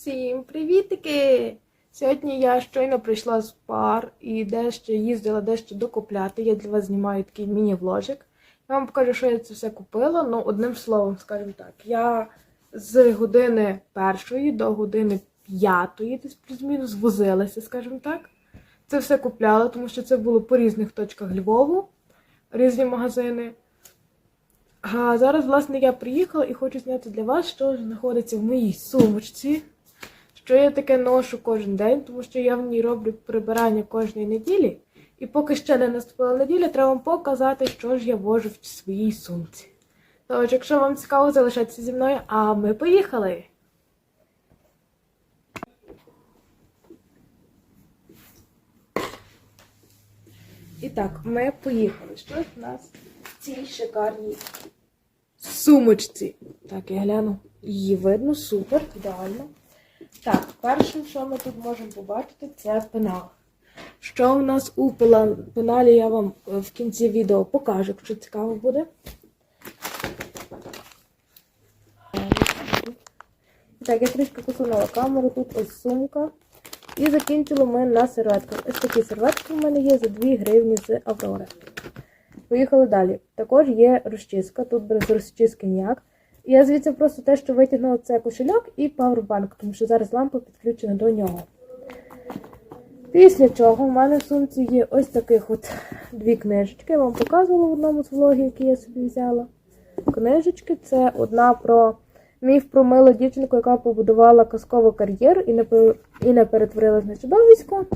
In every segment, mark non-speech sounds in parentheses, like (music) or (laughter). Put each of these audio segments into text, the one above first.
Всім привітики! Сьогодні я щойно прийшла з пар і дещо їздила, дещо докупляти. Я для вас знімаю такий міні-вложик. Я вам покажу, що я це все купила. Ну, одним словом, скажімо так, я з години першої до години п'ятої, десь плюс-мінус, возилася, скажімо так. Це все купляла, тому що це було по різних точках Львову, різні магазини. А зараз, власне, я приїхала і хочу зняти для вас, що знаходиться в моїй сумочці. Що я таке ношу кожен день, тому що я в ній роблю прибирання кожної неділі. І поки ще не наступила неділя, треба вам показати, що ж я вожу в своїй сумці. Тож, якщо вам цікаво, залишайтеся зі мною, а ми поїхали! І так, ми поїхали. Що ж у нас в цій шикарній сумочці? Так, я гляну. Її видно, супер, ідеально. Так, першим, що ми тут можемо побачити, це пенал. Що у нас у пеналі, я вам е, в кінці відео покажу, якщо цікаво буде. Так, я трішки посунула камеру, тут ось сумка. І закінчили ми на серветках. Ось такі серветки в мене є за 2 гривні з Аврори. Поїхали далі. Також є розчіска, тут без розчіски ніяк. Я звідси просто те, що витягнула це кошельок і павербанк, тому що зараз лампа підключена до нього. Після чого в мене в сумці є ось таких от дві книжечки. Я вам показувала в одному з влогів, які я собі взяла. Книжечки це одна про міф про милу дівчинку, яка побудувала казкову кар'єру і не, перетворилась на чудовисько.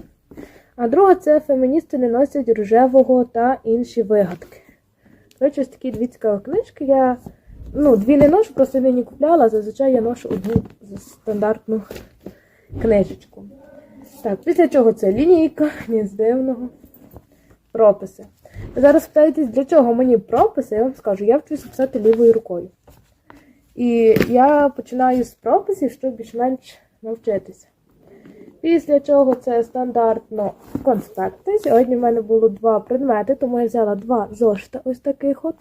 А друга це феміністи не носять рожевого та інші вигадки. Коротше, ось такі дві цікаві книжки. Я ну, дві не ношу, просто нині купляла, зазвичай я ношу одну стандартну книжечку. Так, після чого це лінійка, ні з дивного. Прописи. Ви зараз питаєтесь, для чого мені прописи, я вам скажу, я вчуся писати лівою рукою. І я починаю з прописів, щоб більш-менш навчитися. Після чого це стандартно конспекти. Сьогодні в мене було два предмети, тому я взяла два зошита ось таких от.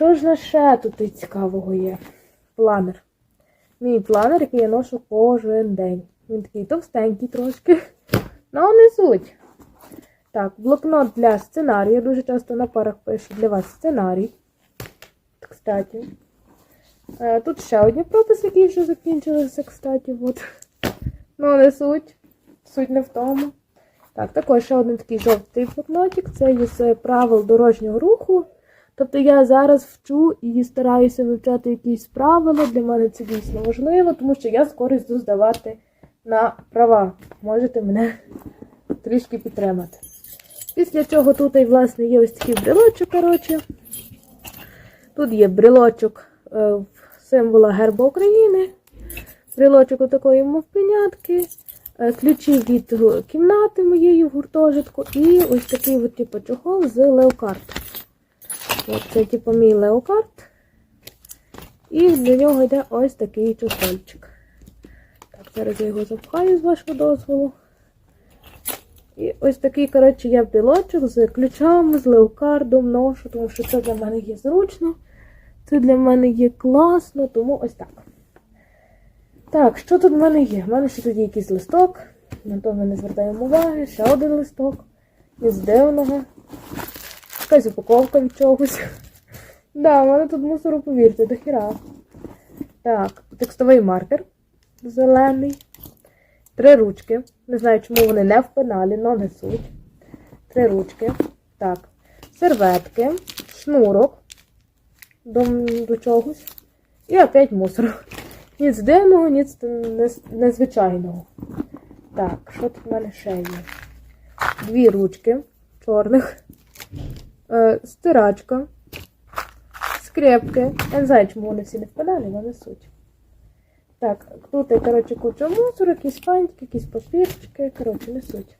Що ж на ще тут цікавого є? Планер. Мій планер, який я ношу кожен день. Він такий товстенький трошки. (laughs) Ну, не суть. Так, блокнот для сценарію. Я дуже часто на парах пишу для вас сценарій. Кстати. Е, Тут ще одні прописи, які вже закінчилися, кстати. От. Ну, не суть. Суть не в тому. Так, також ще один такий жовтий блокнотик. Це із правил дорожнього руху. Тобто я зараз вчу і стараюся вивчати якісь правила. Для мене це дійсно важливо, тому що я скоро йду здавати на права. Можете мене трішки підтримати. Після чого тут, і, власне, є ось такий брелочок, коротше. Тут є брелочок е, символа Герба України, брелочок такої мовпенятки, е, ключі від кімнати моєї в гуртожитку і ось такий от, типу, чохол з леокарт. От це, типу, мій леокарт. І для нього йде ось такий чохольчик. Так, зараз я його запхаю з вашого дозволу. І ось такий, коротше, я брелочок з ключами, з леокардом ношу, тому що це для мене є зручно. Це для мене є класно, тому ось так. Так, що тут в мене є? В мене ще тут якийсь листок. На то ми не звертаємо уваги. Ще один листок. Із дивного. Якась упаковка від чогось. (laughs) Да, в мене тут мусору, повірте, до хіра. Так, текстовий маркер. Зелений. Три ручки. Не знаю, чому вони не в пеналі, але не суть. Три ручки. Так. Серветки, шнурок до, до чогось. І опять мусор. (laughs) Ніц дивного, ніц незвичайного. Так, що тут в мене ще є? Дві ручки чорних, стирачка, скрепки. Я не знаю, чому вони всі не в пеналі, але не суть. Так, тут, коротше, куча мусору, якісь фантики, якісь папірчики, коротше, не суть.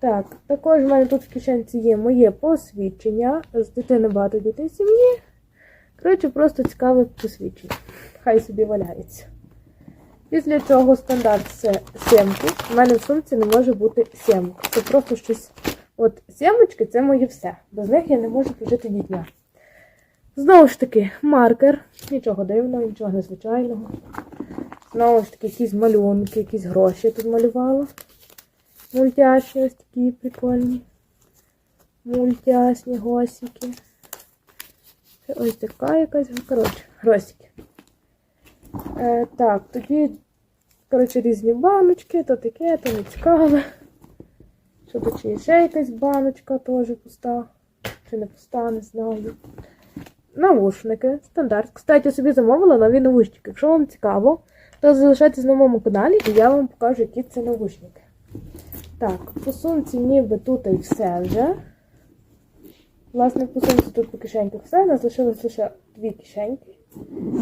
Так, також в мене тут в кишенці є моє посвідчення. З дитини багато дітей сім'ї. Коротше, просто цікаве посвідчення. Хай собі валяється. Після чого стандарт це сімки. У мене в сумці не може бути сімок. Це просто щось. От сімочки це моє все. Без них я не можу прожити ні дня. Знову ж таки, маркер. Нічого дивного, нічого незвичайного. Знову ж таки, якісь малюнки, якісь гроші я тут малювала. Мультяшні ось такі прикольні. Мультяшні госики. Це ось така якась, коротше, гросики. Е, так, тоді, коротше, різні баночки, то таке, то не цікаве. Що тут ще ще якась баночка теж пуста. Чи не пуста, не знаю. Навушники, стандарт. Кстати, я собі замовила нові навушники. Якщо вам цікаво, то залишайтесь на моєму каналі і я вам покажу, які це навушники. Так, по сумці ніби тут і все вже. Власне, по сумці тут по кишеньках все. У нас лишилось лише дві кишеньки.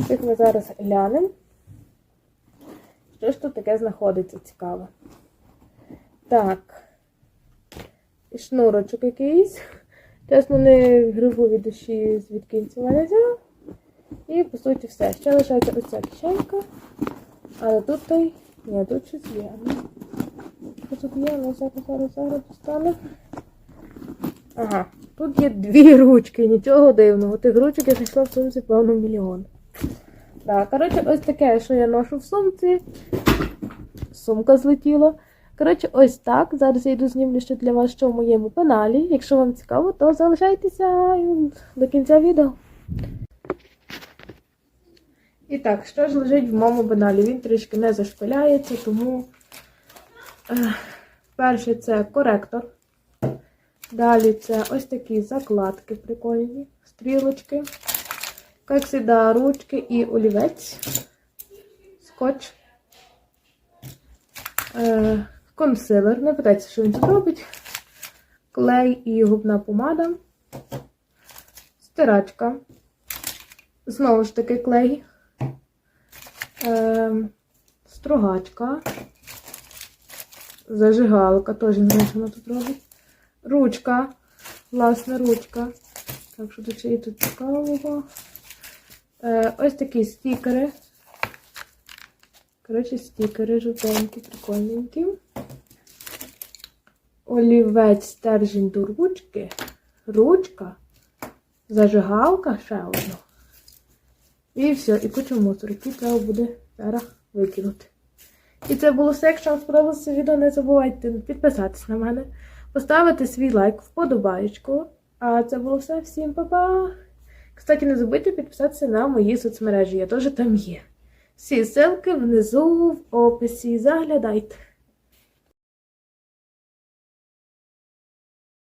Їх ми зараз глянемо. Що ж тут таке знаходиться цікаве? Так. Шнурочок якийсь. Чесно, не грибу душі, звідки це мене взяв. І по суті все. Ще лишається оця кишенька. Але тут той. Ні, тут щось є. Ну, Що тут є? Ну, зараз, зараз, зараз достану. Ага. Тут є дві ручки, нічого дивного. Тих ручок я знайшла в сумці, певно, мільйон. Так, коротше, ось таке, що я ношу в сумці. Сумка злетіла. Коротше, ось так. Зараз я йду знімлю ще для вас, що в моєму каналі. Якщо вам цікаво, то залишайтеся до кінця відео. І так, що ж лежить в моєму баналі? Він трішки не зашпиляється, тому е, перше це коректор. Далі це ось такі закладки прикольні, стрілочки. Як завжди, ручки і олівець, скотч, е, консилер. Не питайте, що він тут робить. Клей і губна помада, стирачка. Знову ж таки клей, е, строгачка, зажигалка, теж не знаю, що вона тут робить. Ручка, власна ручка. Так, що тут ще є тут цікавого. Е, ось такі стікери. Коротше, стікери жовтенькі, прикольненькі. Олівець, стержень до ручки. Ручка. Зажигалка ще одна. І все, і куча мусору, який треба буде зараз викинути. І це було все. Якщо вам сподобалося відео, не забувайте підписатись на мене, поставити свій лайк, вподобаєчку. А це було все. Всім па-па! Кстати, не забудьте підписатися на мої соцмережі, я теж там є. Всі ссылки внизу в описі. Заглядайте.